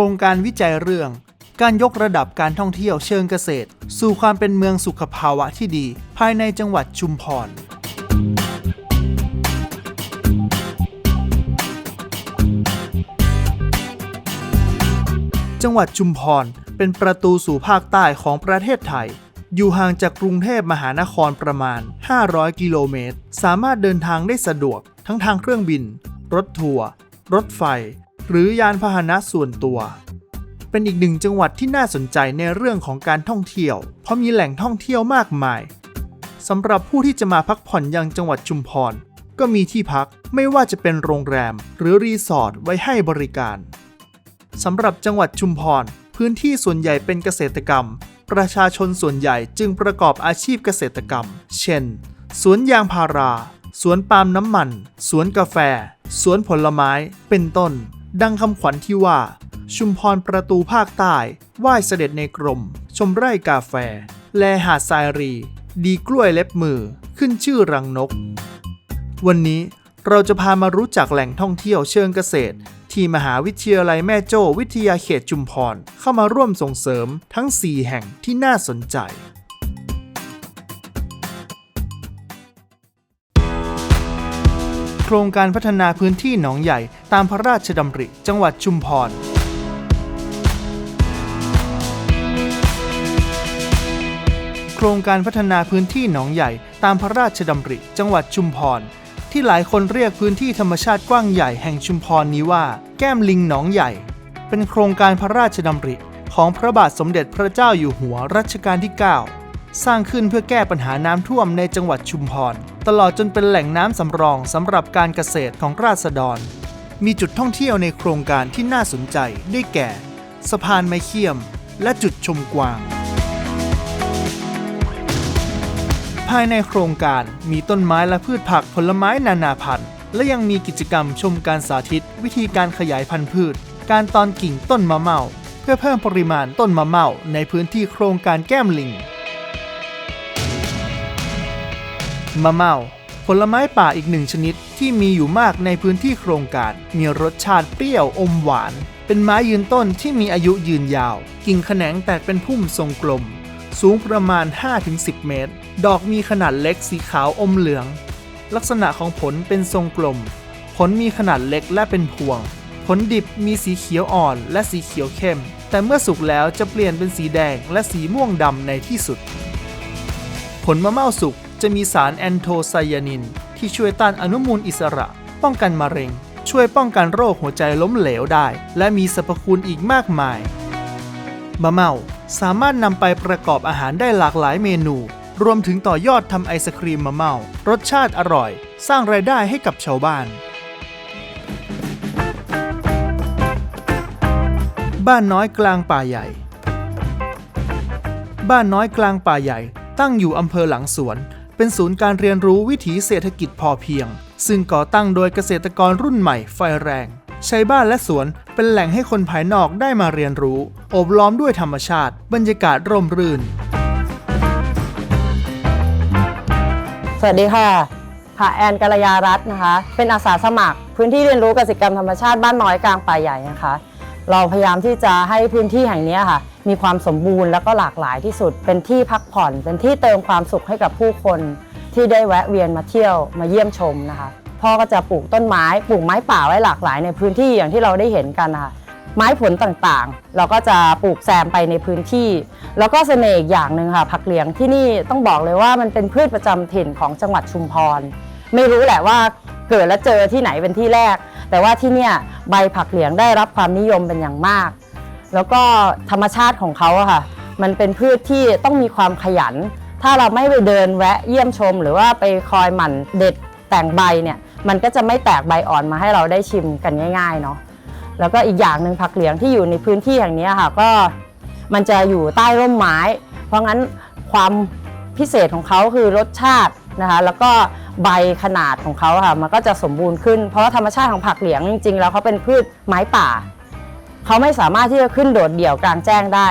ครงการวิจัยเรื่อง การยกระดับการท่องเที่ยวเชิงเกษตร สู่ความเป็นเมืองสุขภาวะที่ดี ภายในจังหวัดชุมพรจังหวัดชุมพรเป็นประตูสู่ภาคใต้ของประเทศไทย อยู่ห่างจากกรุงเทพมหานครประมาณ 500 กิโลเมตร สามารถเดินทางได้สะดวก ทั้งทางเครื่องบิน รถทัวร์ รถไฟ หรือยานพาหนะส่วนตัว เป็นอีกหนึ่งจังหวัดที่น่าสนใจในเรื่องของการท่องเที่ยว เพราะมีแหล่งท่องเที่ยวมากมายสำหรับผู้ที่จะมาพักผ่อนยังจังหวัดชุมพร ก็มีที่พักไม่ว่าจะเป็นโรงแรม หรือรีสอร์ทไว้ให้บริการสำหรับจังหวัดชุมพร พื้นที่ส่วนใหญ่เป็นเกษตรกรรม ประชาชนส่วนใหญ่จึงประกอบอาชีพเกษตรกรรม เช่น สวนยางพารา สวนปาล์มน้ำมัน สวนกาแฟ สวนผลไม้ เป็นต้น ดังคำขวัญที่ว่า ชุมพรประตูภาคใต้ไหว้เสด็จในกรม ชมไร่กาแฟ แลหาดทรายรี ดีกล้วยเล็บมือ ขึ้นชื่อรังนก วันนี้เราจะพามารู้จักแหล่งท่องเที่ยวเชิงเกษตร ที่มหาวิทยาลัยแม่โจ้วิทยาเขตจุมพร เข้ามาร่วมส่งเสริมทั้ง 4 แห่งที่น่าสนใจ โครงการพัฒนาพื้นที่หนองใหญ่ตามพระราชดำริ จังหวัดชุมพร โครงการพัฒนาพื้นที่หนองใหญ่ตามพระราชดำริ จังหวัดชุมพร ที่หลายคนเรียกพื้นที่ธรรมชาติกว้างใหญ่แห่งชุมพรนี้ว่า แก้มลิงหนองใหญ่ เป็นโครงการพระราชดำริ ของพระบาทสมเด็จพระเจ้าอยู่หัวรัชกาลที่ 9 สร้างขึ้นเพื่อแก้ปัญหาน้ำท่วมในจังหวัดชุมพร ตลอดจนเป็นแหล่งน้ำสำรองสำหรับการเกษตรของราษฎร มีจุดท่องเที่ยวในโครงการที่น่าสนใจได้แก่ สะพานไม้เขียม และจุดชมกวาง ภายในโครงการมีต้นไม้และพืชผักผลไม้นานาพันธุ์และยังมีกิจกรรมชมการสาธิต วิธีการขยายพันธุ์พืช การตอนกิ่งต้นมะเมาเพื่อเพิ่มปริมาณต้นมะเมาในพื้นที่โครงการแก้มลิง มะเมาผลไม้ป่าอีกหนึ่งชนิดที่มีอยู่มากในพื้นที่โครงการ มีรสชาติเปรี้ยวอมหวาน เป็นไม้ยืนต้นที่มีอายุยืนยาว กิ่งแขนงแตกเป็นพุ่มทรงกลม สูงประมาณ 5-10 เมตร ดอกมีขนาดเล็กสีขาวอมเหลือง ลักษณะของผลเป็นทรงกลม ผลมีขนาดเล็กและเป็นพวง ผลดิบมีสีเขียวอ่อนและสีเขียวเข้ม แต่เมื่อสุกแล้วจะเปลี่ยนเป็นสีแดงและสีม่วงดำในที่สุด ผลมะเม่าสุก จะมีสารแอนโทไซยานิน ที่ช่วยต้านอนุมูลอิสระ ป้องกันมะเร็ง ช่วยป้องกันโรคหัวใจล้มเหลวได้ และมีสรรพคุณอีกมากมาย มะเมาสามารถนำไปประกอบอาหารได้หลากหลายเมนู รวมถึงต่อยอดทำไอศครีมมะเมารสชาติอร่อย สร้างรายได้ให้กับชาวบ้าน บ้านน้อยกลางป่าใหญ่ บ้านน้อยกลางป่าใหญ่ ตั้งอยู่อำเภอหลังสวน เป็นศูนย์การเรียนรู้วิถีเศรษฐกิจพอเพียง ซึ่งก่อตั้งโดยเกษตรกรรุ่นใหม่ไฟแรง ใช้บ้านและสวนเป็นแหล่งให้คนภายนอกได้มาเรียนรู้ อบล้อมด้วยธรรมชาติ บรรยากาศร่มรื่น สวัสดีค่ะค่ะแอนกัลยารัตน์นะคะ เป็นอาสาสมัคร พื้นที่เรียนรู้เกษตรกรรมธรรมชาติบ้านน้อยกลางป่าใหญ่นะคะ เราพยายามที่จะให้พื้นที่แห่งนี้ค่ะ มีความสมบูรณ์แล้วก็หลากหลายที่สุด เป็นที่พักผ่อน เป็นที่เติมความสุขให้กับผู้คน ที่ได้แวะเวียนมาเที่ยวมาเยี่ยมชมนะคะพ่อก็จะปลูกต้นไม้ปลูกไม้ป่าไว้หลากหลายในพื้นที่อย่างที่เราได้เห็นกันนะคะไม้ผลต่างๆ เราก็จะปลูกแซมไปในพื้นที่ แล้วก็เสน่ห์อีกอย่างหนึ่งค่ะผักเหลียงที่นี่ต้องบอกเลยว่ามันเป็นพืชประจำถิ่นของจังหวัดชุมพร ไม่รู้แหละว่าเกิดและเจอที่ไหนเป็นที่แรก แต่ว่าที่เนี่ยใบผักเหลียงได้รับความนิยมเป็นอย่างมาก แล้วก็ธรรมชาติของเขาอะค่ะ มันเป็นพืชที่ต้องมีความขยัน ถ้าเราไม่ไปเดินแวะเยี่ยมชม หรือว่าไปคอยหมั่นเด็ดแต่งใบเนี่ยมันก็จะไม่แตกใบอ่อนมาให้เราได้ชิมกันง่ายๆเนาะแล้วก็อีกอย่างหนึ่งผักเหลียงที่อยู่ในพื้นที่อย่างนี้ค่ะก็มันจะอยู่ใต้ร่มไม้ เพราะงั้นความพิเศษของเขาคือรสชาตินะคะแล้วก็ใบขนาดของเขาค่ะมันก็จะสมบูรณ์ขึ้น เพราะธรรมชาติของผักเหลียงจริงๆแล้วเขาเป็นพืชไม้ป่า เขาไม่สามารถที่จะขึ้นโดดเดี่ยวกลางแจ้งได้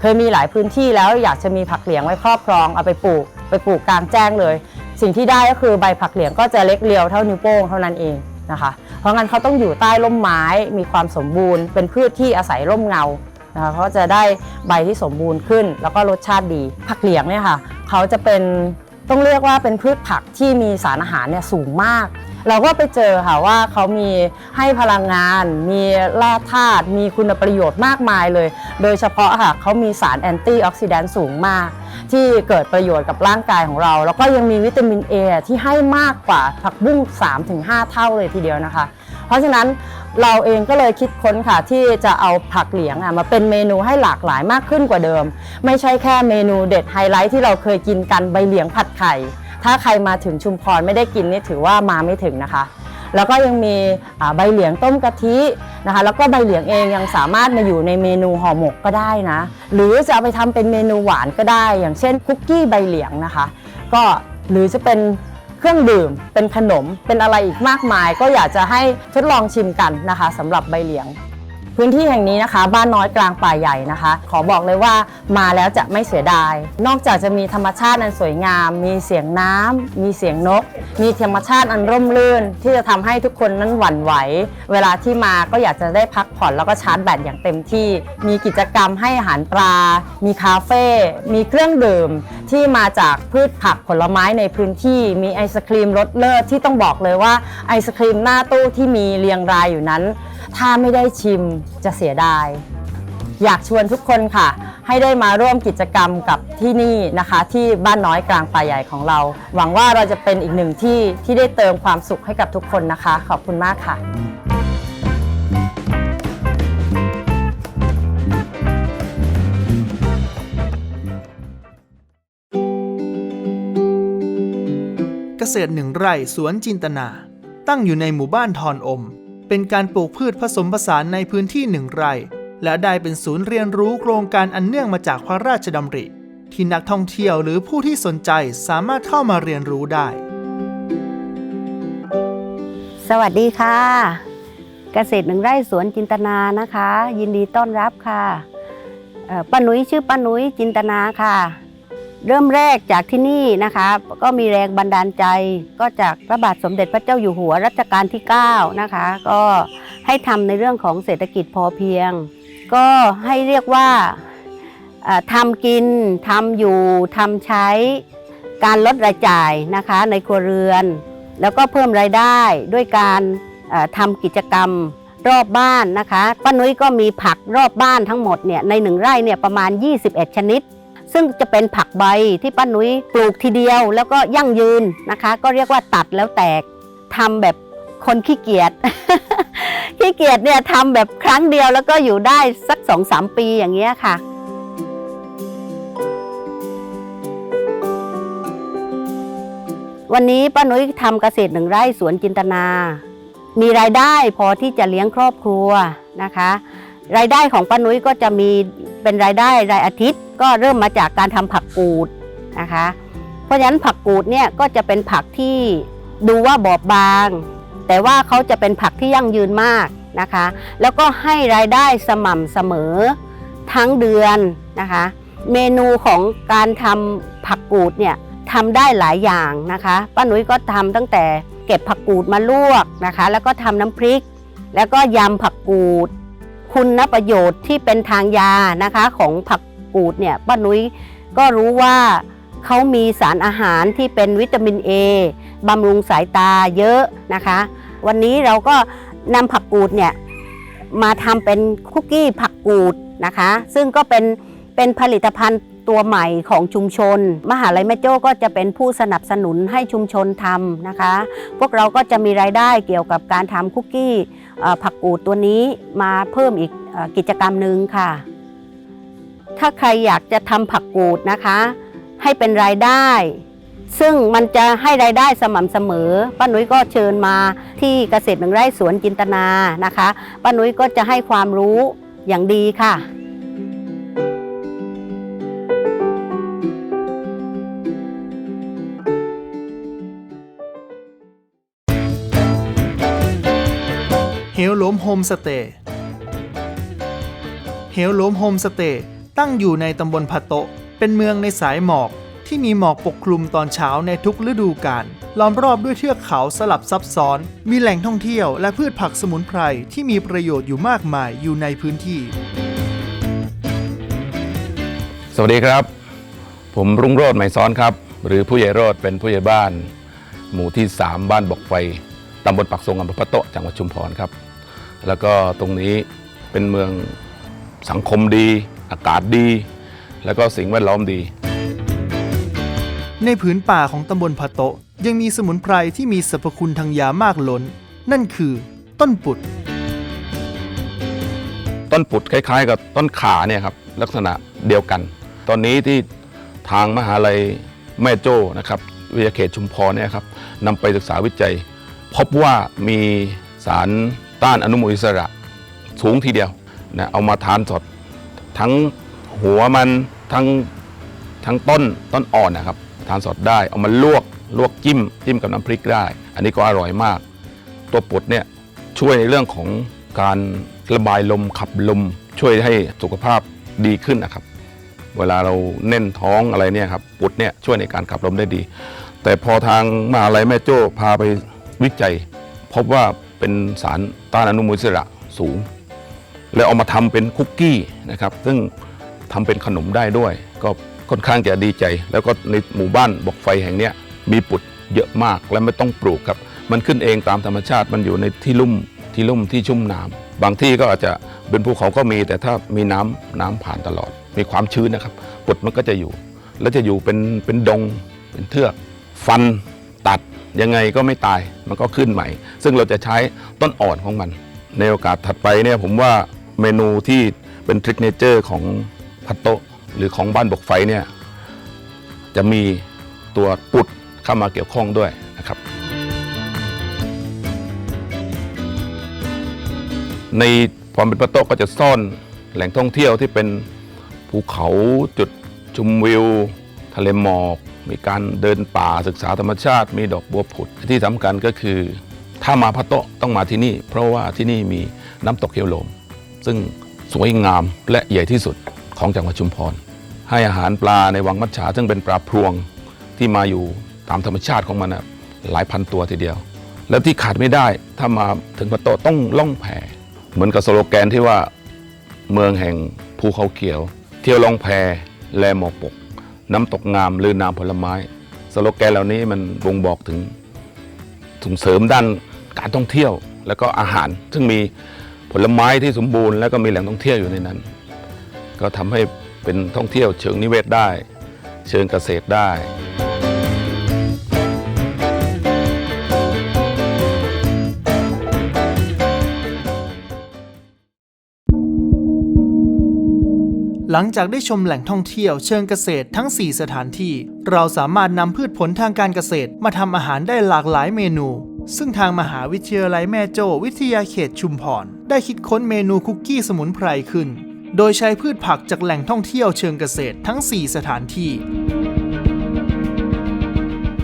เคยมีหลายพื้นที่แล้วอยากจะมีผักเหลียงไว้ครอบครองเอาไปปลูก ไปปลูกกลางแจ้งเลย สิ่งที่ได้ก็คือใบผักเหลียงก็จะเล็กเรียวเท่านิ้วโป้งเท่านั้นเองนะคะ เพราะงั้นเขาต้องอยู่ใต้ร่มไม้มีความสมบูรณ์ เป็นพืชที่อาศัยร่มเงานะคะเขาจะได้ใบที่สมบูรณ์ขึ้น แล้วก็รสชาติดี ผักเหลียงเนี่ยค่ะเขาจะเป็นต้องเรียกว่าเป็นพืชผักที่มีสารอาหารเนี่ยสูงมาก เราก็ไปเจอค่ะว่าเขามีให้พลังงาน มีแร่ธาตุมีคุณประโยชน์มากมายเลย โดยเฉพาะค่ะเขามีสารแอนตี้ออกซิแดนต์สูงมาก ที่เกิดประโยชน์กับร่างกายของเรา แล้วก็ยังมีวิตามิน A ที่ให้มากกว่าผักบุ้ง 3-5 เท่าเลยทีเดียวนะคะ เพราะฉะนั้นเราเองก็เลยคิดค้นค่ะที่จะเอาผักเหลียงอะมาเป็นเมนูให้หลากหลายมากขึ้นกว่าเดิม ไม่ใช่แค่เมนูเด็ดไฮไลท์ที่เราเคยกินกันใบเหลียงผัดไข่ ถ้าใครมาถึงชุมพรไม่ได้กินนี่ถือว่ามาไม่ถึงนะคะ แล้วก็ยังมีใบเหลียงต้มกะทินะคะ แล้วก็ใบเหลียงเองยังสามารถมาอยู่ในเมนูห่อหมกก็ได้นะ หรือจะเอาไปทำเป็นเมนูหวานก็ได้ อย่างเช่นคุกกี้ใบเหลียงนะคะ ก็หรือจะเป็นเครื่องดื่มเป็นขนมเป็นอะไรอีกมากมาย ก็อยากจะให้ทดลองชิมกันนะคะสำหรับใบเหลียง พื้นที่แห่งนี้นะคะ บ้านน้อยกลางป่าใหญ่นะคะ ขอบอกเลยว่ามาแล้วจะไม่เสียดาย นอกจากจะมีธรรมชาติอันสวยงาม มีเสียงน้ำมีเสียงนก มีธรรมชาติอันร่มรื่น ที่จะทำให้ทุกคนนั้นหวั่นไหว เวลาที่มาก็อยากจะได้พักผ่อนแล้วก็ชาร์จแบตอย่างเต็มที่ มีกิจกรรมให้อาหารปลา มีคาเฟ่ มีเครื่องดื่มที่มาจากพืชผักผลไม้ในพื้นที่ มีไอศครีมรสเลิศที่ต้องบอกเลยว่าไอศครีมหน้าตู้ที่มีเรียงรายอยู่นั้น ถ้าไม่ได้ชิมจะเสียดาย อยากชวนทุกคนค่ะ ให้ได้มาร่วมกิจกรรมกับที่นี่นะคะ ที่บ้านน้อยกลางป่าใหญ่ของเรา หวังว่าเราจะเป็นอีกหนึ่งที่ที่ได้เติมความสุขให้กับทุกคนนะคะ ขอบคุณมากค่ะเกษตรหนึ่งไร่สวนจินตนา ตั้งอยู่ในหมู่บ้านทอนอม เป็นการปลูกพืชผสมผสานในพื้นที่หนึ่งไร่ และได้เป็นศูนย์เรียนรู้โครงการอันเนื่องมาจากพระราชดำริ ที่นักท่องเที่ยวหรือผู้ที่สนใจสามารถเข้ามาเรียนรู้ได้ สวัสดีค่ะ เกษตรหนึ่งไร่สวนจินตนานะคะ ยินดีต้อนรับค่ะป้านุ้ยชื่อป้านุ้ยจินตนาค่ะ เริ่มแรกจากที่นี่นะคะ ก็มีแรงบันดาลใจ ก็จากพระบาทสมเด็จพระเจ้าอยู่หัวรัชกาลที่9นะคะ ก็ให้ทำในเรื่องของเศรษฐกิจพอเพียง ก็ให้เรียกว่าทำกินทำอยู่ทำใช้การลดรายจ่ายนะคะในครัวเรือน แล้วก็เพิ่มรายได้ด้วยการทำกิจกรรมรอบบ้านนะคะป้านุ้ยก็มีผักรอบบ้านทั้งหมดเนี่ยในหนึ่งไร่เนี่ยประมาณ 21 ชนิด ซึ่งจะเป็นผักใบที่ป้านุ้ยปลูกทีเดียวแล้วก็ยั่งยืนนะคะ ก็เรียกว่าตัดแล้วแตกทำแบบคนขี้เกียจขี้เกียจเนี่ยทำแบบครั้งเดียวแล้วก็อยู่ได้สักสองสามปีอย่างเงี้ยค่ะวันนี้ป้านุ้ยทำเกษตรหนึ่งไร่สวนจินตนา มีรายได้พอที่จะเลี้ยงครอบครัวนะคะ รายได้ของป้านุ้ยก็จะมี เป็นรายได้รายอาทิตย์ ก็เริ่มมาจากการทำผักกูดนะคะ เพราะฉะนั้นผักกูดเนี่ยก็จะเป็นผักที่ดูว่าบอบบาง แต่ว่าเขาจะเป็นผักที่ยั่งยืนมากนะคะ แล้วก็ให้รายได้สม่ำเสมอทั้งเดือนนะคะ เมนูของการทำผักกูดเนี่ยทำได้หลายอย่างนะคะป้าหนุ่ยก็ทำตั้งแต่เก็บผักกูดมาลวกนะคะ แล้วก็ทำน้ำพริก แล้วก็ยำผักกูด คุณประโยชน์ที่เป็นทางยานะคะของผักกูดเนี่ยป้านุ้ยก็รู้ว่าเขามีสารอาหารที่เป็นวิตามินเอบำรุงสายตาเยอะนะคะ วันนี้เราก็นำผักกูดเนี่ยมาทำเป็นคุกกี้ผักกูดนะคะ ซึ่งก็เป็นเป็นผลิตภัณฑ์ ตัวใหม่ของชุมชน มหาลัยแม่โจ้ก็จะเป็นผู้สนับสนุนให้ชุมชนทำนะคะ พวกเราก็จะมีรายได้เกี่ยวกับการทำคุกกี้ผักกูดตัวนี้มาเพิ่มอีกกิจกรรมหนึ่งค่ะ ถ้าใครอยากจะทำผักกูดนะคะ ให้เป็นรายได้ซึ่งมันจะให้รายได้สม่ำเสมอ ป้านุ้ยก็เชิญมาที่เกษตรหนึ่งไร่สวนจินตนานะคะ ป้านุ้ยก็จะให้ความรู้อย่างดีค่ะ ฮลโลมโฮมสเตย์เฮลโลมโฮมสเตย์ตั้งอยู่ในตำบลพะโตะ เป็นเมืองในสายหมอกที่มีหมอกปกคลุมตอนเช้าในทุกฤดูกาลล้อมรอบด้วยเทือกเขาสลับซับซ้อน มีแหล่งท่องเที่ยวและพืชผักสมุนไพรที่มีประโยชน์อยู่มากมายอยู่ในพื้นที่ สวัสดีครับ ผมรุ่งโรจน์ไหมซ้อนครับ หรือผู้ใหญ่โรจน์เป็นผู้ใหญ่บ้าน หมู่ที่ 3 บ้านบอกไฟตำบลปักทรงอำเภอพะโตะจังหวัดชุมพรครับ แล้วก็ตรงนี้เป็นเมืองสังคมดี อากาศดี แล้วก็สิ่งแวดล้อมดี ในผืนป่าของตำบลพะโตะยังมีสมุนไพรที่มีสรรพคุณทางยามากล้น นั่นคือต้นปุด ต้นปุดคล้ายๆ กับต้นขาเนี่ยครับลักษณะเดียวกัน ตอนนี้ที่ทางมหาลัยแม่โจ้นะครับวิทยาเขตชุมพรเนี่ยครับนำไปศึกษาวิจัย พบว่ามีสาร ต้านอนุมูลอิสระสูงทีเดียวนะเอามาทานสดทั้งหัวมันทั้งทั้งต้นต้นอ่อนนะครับ ทานสดได้เอามาลวกลวกจิ้มจิ้มกับน้ำพริกได้ อันนี้ก็อร่อยมาก ตัวปุดเนี่ยช่วยในเรื่องของการระบายลมขับลม ช่วยให้สุขภาพดีขึ้นนะครับ เวลาเราเน่นท้องอะไรเนี่ยครับปุดเนี่ยช่วยในการขับลมได้ดี แต่พอทางมหาลัยแม่โจ้พาไปวิจัย พบว่า เป็นสารต้านอนุมูลอิสระสูง แล้วเอามาทำเป็นคุกกี้นะครับซึ่งทำเป็นขนมได้ด้วย ก็ค่อนข้างจะดีใจ แล้วก็ในหมู่บ้านบอกไฟแห่งนี้มีปุดเยอะมากและไม่ต้องปลูกครับ มันขึ้นเองตามธรรมชาติมันอยู่ในที่ลุ่มที่ลุ่มที่ชุ่มน้ำบางที่ก็อาจจะเป็นภูเขาก็มี แต่ถ้ามีน้ำน้ำผ่านตลอด มีความชื้นนะครับปุดมันก็จะอยู่ แล้วจะอยู่เป็นเป็นดงเป็นเทือก ฟันตัดยังไงก็ไม่ตายมันก็ขึ้นใหม่ ซึ่งเราจะใช้ต้นอ่อนของมัน ในโอกาสถัดไปเนี่ยผมว่าเมนูที่เป็นทริกเนเจอร์ของพัตโตหรือของบ้านบกไฟเนี่ยจะมีตัวปุดเข้ามาเกี่ยวข้องด้วยนะครับ ในความเป็นพัตโตก็จะซ่อนแหล่งท่องเที่ยวที่เป็นภูเขาจุดชมวิว ทะเลหมอก มีการเดินป่าศึกษาธรรมชาติ มีดอกบัวผุดที่สำคัญก็คือ ถ้ามาพัตโตะต้องมาที่นี่ เพราะว่าที่นี่มีน้ำตกเคียวโลม ซึ่งสวยงามและใหญ่ที่สุดของจังหวัดชุมพร ให้อาหารปลาในวังมัจฉาซึ่งเป็นปลาพรวงที่มาอยู่ตามธรรมชาติของมันนะหลายพันตัวทีเดียว แล้วที่ขาดไม่ได้ถ้ามาถึงพัตโตะต้องล่องแพเหมือนกับสโลแกนที่ว่าเมืองแห่งภูเขาเขียว เที่ยวล่องแพแลหมอกปก น้ำตกงามลือน้ำผลไม้ สโลแกนเหล่านี้มันบ่งบอกถึงส่งเสริมด้าน การท่องเที่ยว แล้วก็อาหาร ซึ่งมีผลไม้ที่สมบูรณ์ แล้วก็มีแหล่งท่องเที่ยวอยู่ในนั้น ก็ทำให้เป็นท่องเที่ยวเชิงนิเวศได้ เชิงเกษตรได้หลังจากได้ชมแหล่งท่องเที่ยวเชิงเกษตรทั้ง 4 สถานที่ เราสามารถนำพืชผลทางการเกษตรมาทำอาหารได้หลากหลายเมนู ซึ่งทางมหาวิทยาลัยแม่โจ้วิทยาเขตชุมพร ได้คิดค้นเมนูคุกกี้สมุนไพรขึ้น โดยใช้พืชผักจากแหล่งท่องเที่ยวเชิงเกษตรทั้ง 4 สถานที่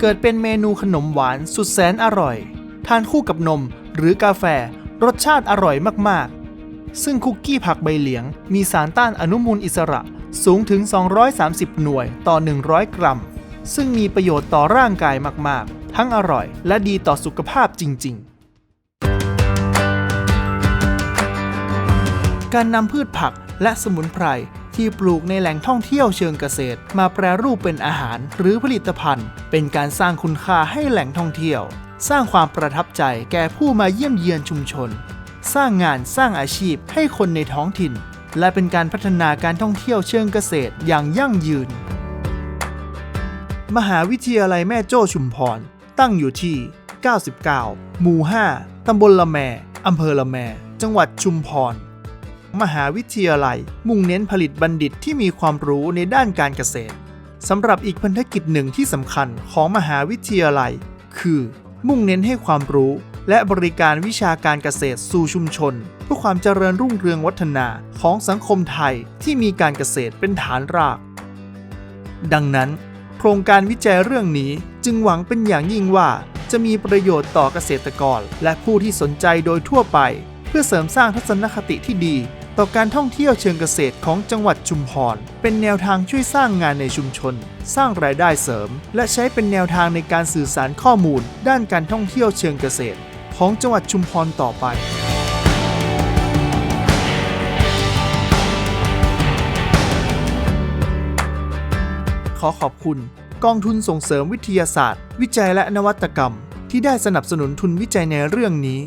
เกิดเป็นเมนูขนมหวานสุดแสนอร่อย ทานคู่กับนมหรือกาแฟ รสชาติอร่อยมากๆ ซึ่งคุกกี้ผักใบเหลียง มีสารต้านอนุมูลอิสระสูงถึง 230 หน่วยต่อ 100 กรัม ซึ่งมีประโยชน์ต่อร่างกายมากๆ ทั้งอร่อย และดีต่อสุขภาพจริง ๆ การนำพืชผักและสมุนไพรที่ปลูกในแหล่งท่องเที่ยวเชิงเกษตร มาแปรรูปเป็นอาหารหรือผลิตภัณฑ์ เป็นการสร้างคุณค่าให้แหล่งท่องเที่ยว สร้างความประทับใจแก่ผู้มาเยี่ยมเยียนชุมชน สร้างงานสร้างอาชีพให้คนในท้องถิ่น และเป็นการพัฒนาการท่องเที่ยวเชิงเกษตรอย่างยั่งยืน มหาวิทยาลัยแม่โจ้ชุมพร ตั้งอยู่ที่ 99 หมู่ 5 ตำบลละแม อำเภอละแม จังหวัดชุมพร มหาวิทยาลัยมุ่งเน้นผลิตบัณฑิตที่มีความรู้ในด้านการเกษตรสำหรับอีกพันธกิจหนึ่งที่สำคัญของมหาวิทยาลัย คือ มุ่งเน้นให้ความรู้และบริการวิชาการเกษตรสู่ชุมชน เพื่อความเจริญรุ่งเรืองวัฒนาของสังคมไทยที่มีการเกษตรเป็นฐานราก ดังนั้น รงการวิจัยเรื่องนี้ จึงหวังเป็นอย่างยิ่งว่า จะมีประโยชน์ต่อเกษตรกร และผู้ที่สนใจโดยทั่วไป เพื่อเสริมสร้างทัศนคติที่ดี ต่อการท่องเที่ยวเชิงเกษตรของจังหวัดชุมพร เป็นแนวทางช่วยสร้างงานในชุมชน สร้างรายได้เสริม และใช้เป็นแนวทางในการสื่อสารข้อมูล ด้านการท่องเที่ยวเชิงเกษตร ของจังหวัดชุมพรต่อไป ขอขอบคุณ กองทุนส่งเสริมวิทยาศาสตร์ วิจัยและนวัตกรรม ที่ได้สนับสนุนทุนวิจัยในเรื่องนี้